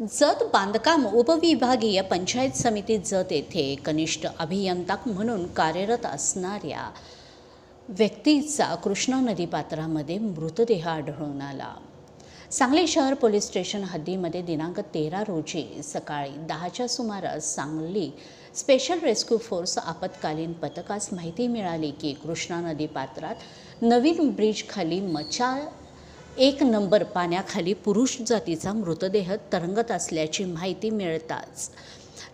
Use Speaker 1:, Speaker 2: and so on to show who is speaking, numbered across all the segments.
Speaker 1: जत बांधकाम उपविभागीय पंचायत समिती जत येथे कनिष्ठ अभियंता म्हणून कार्यरत असणाऱ्या व्यक्तीचा कृष्णा नदीपात्रामध्ये मृतदेह आढळून आला. सांगली शहर पोलीस स्टेशन हद्दीमध्ये दिनांक तेरा रोजी सकाळी दहाच्या सुमारास सांगली स्पेशल रेस्क्यू फोर्स आपत्कालीन पथकास माहिती मिळाली की कृष्णा नदी पात्रात नवीन ब्रिजखाली मचा एक नंबर पाण्याखाली पुरुष जातीचा मृतदेह तरंगत असल्याची माहिती मिळताच.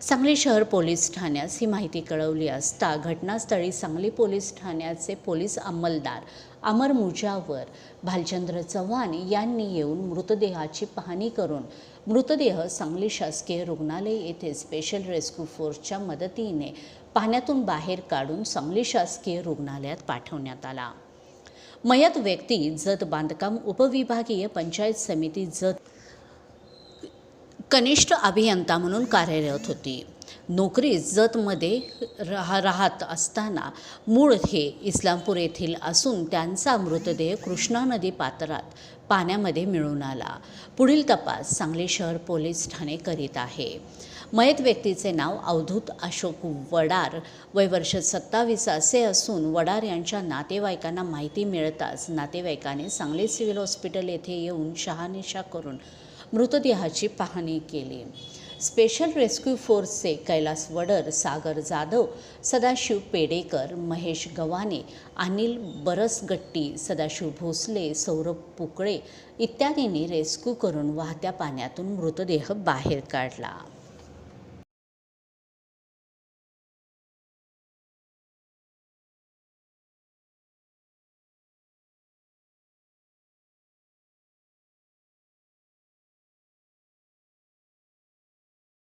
Speaker 1: सांगली शहर पोलीस ठाण्यास ही माहिती कळवली असता घटनास्थळी सांगली पोलीस ठाण्याचे पोलीस अंमलदार अमर मुजावर भालचंद्र चव्हाण यांनी येऊन मृतदेहाची पाहणी करून मृतदेह सांगली शासकीय रुग्णालय येथे स्पेशल रेस्क्यू फोर्सच्या मदतीने पाण्यातून बाहेर काढून सांगली शासकीय रुग्णालयात पाठवण्यात आला. मयत व्यक्ती जत बांधकाम उपविभागीय पंचायत समिती जत कनिष्ठ अभियंता म्हणून कार्यरत होती. नोकरी जतमध्ये राह राहत असताना मूळ हे इस्लामपूर येथील असून त्यांचा मृतदेह कृष्णा नदी पात्रात पाण्यामध्ये मिळून आला. पुढील तपास सांगली शहर पोलीस ठाणे करीत आहे. मयत व्यक्तीचे नाव अवधूत अशोक वडार. वय वर्ष सत्तावीस असे असून वडार यांच्या नातेवाईकांना माहिती मिळताच नातेवाईकाने सांगली सिव्हिल हॉस्पिटल येथे येऊन शहानिशा करून मृतदेहाची पाहणी केली. स्पेशल रेस्क्यू फोर्सचे कैलास वडर सागर जाधव सदाशिव पेडेकर महेश गवाने अनिल बरसगट्टी सदाशिव भोसले सौरभ पुकळे इत्यादींनी रेस्क्यू करून वाहत्या पाण्यातून मृतदेह बाहेर काढला.